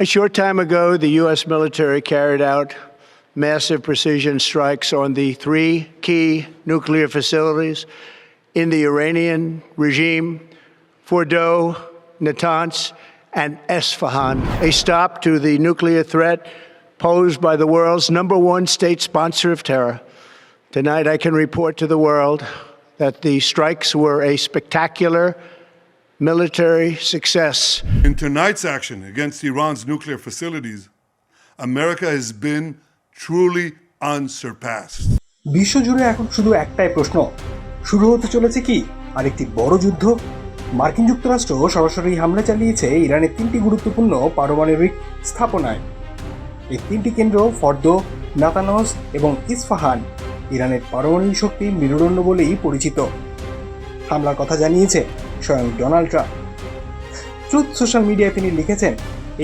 A short time ago, the U.S. military carried out massive precision strikes on the three key nuclear facilities in the Iranian regime Fordow, Natanz, and Esfahan. A stop to the nuclear threat posed by the world's number one state sponsor of terror. Tonight, I can report to the world that the strikes were a spectacular military success. In tonight's action against Iran's nuclear facilities, America has been truly unsurpassed. বিশ্বজুড়ে এখন শুধু একটাই প্রশ্ন। শুরু হতে চলেছে কি? আরেকটি বড় যুদ্ধ? মার্কিন যুক্তরাষ্ট্র সরাসরি হামলা চালিয়েছে ইরানের তিনটি গুরুত্বপূর্ণ পারমাণবিক স্থাপনায়। এই তিনটি কেন্দ্র ফর্দ নাতানস এবং ইস্ফাহান ইরানের পারমাণবিক শক্তির মেরুদণ্ড বলেই পরিচিত। হামলার কথা জানিয়েছে স্বয়ং ডোনাল্ড ট্রাম্প। ট্রুথ সোশ্যাল মিডিয়ায় তিনি লিখেছেন,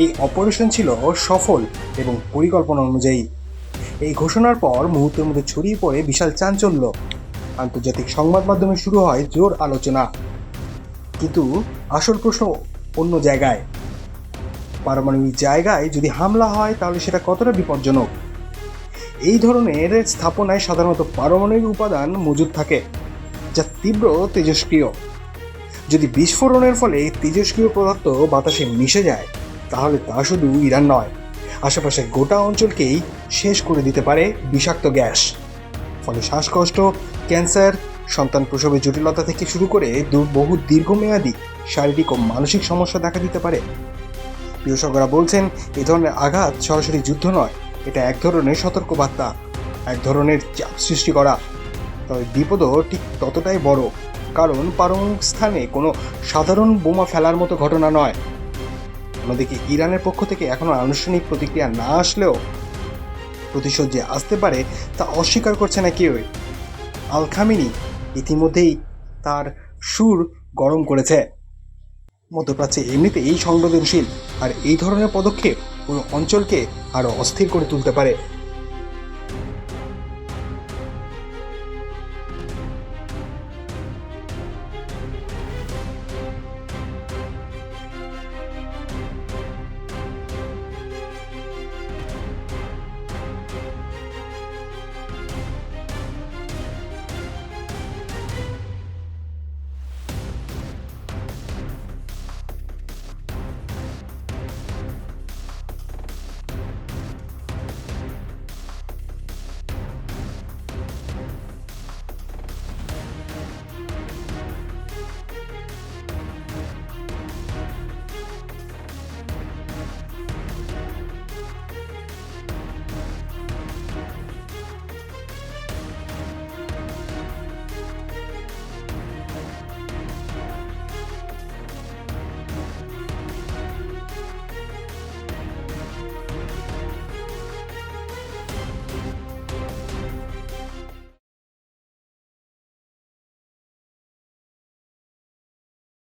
এই অপারেশন ছিল সফল এবং পরিকল্পনা অনুযায়ী। এই ঘোষণার পর মুহূর্তের মধ্যে ছড়িয়ে পড়ে বিশাল চাঞ্চল্য। আন্তর্জাতিক সংবাদ মাধ্যমে শুরু হয় জোর আলোচনা। কিন্তু আসল প্রশ্ন অন্য জায়গায়। পারমাণবিক জায়গায় যদি হামলা হয়, তাহলে সেটা কতটা বিপজ্জনক? এই ধরনের স্থাপনায় সাধারণত পারমাণবিক উপাদান মজুদ থাকে, যা তীব্র তেজস্ক্রিয় যদি বিস্ফোরণের ফলে তেজস্ক্রিয় পদার্থ বাতাসে মিশে যায়, তাহলে তা শুধু ইরান নয়, আশেপাশের গোটা অঞ্চলকেই শেষ করে দিতে পারে বিষাক্ত গ্যাস। ফলে শ্বাসকষ্ট, ক্যান্সার, সন্তান প্রসবের জটিলতা থেকে শুরু করে বহু দীর্ঘমেয়াদী শারীরিক ও মানসিক সমস্যা দেখা দিতে পারে। বিশেষজ্ঞরা বলছেন, এ ধরনের আঘাত সরাসরি যুদ্ধ নয়, এটা এক ধরনের সতর্কবার্তা, এক ধরনের চাপ সৃষ্টি করা। তবে বিপদও ঠিক ততটাই বড় কারণ পারমাণবিক স্থানে কোনো সাধারণ বোমা ফেলার মতো ঘটনা নয়। অন্যদিকে ইরানের পক্ষ থেকে এখনও আনুষ্ঠানিক প্রতিক্রিয়া না আসলেও প্রতিশোধ যে আসতে পারে তা অস্বীকার করছে না কেউই। আল খামিনি ইতিমধ্যেই তার সুর গরম করেছে। মধ্যপ্রাচ্যে এমনিতে এই সংবেদনশীল আর এই ধরনের পদক্ষেপ কোনো অঞ্চলকে আরও অস্থির করে তুলতে পারে।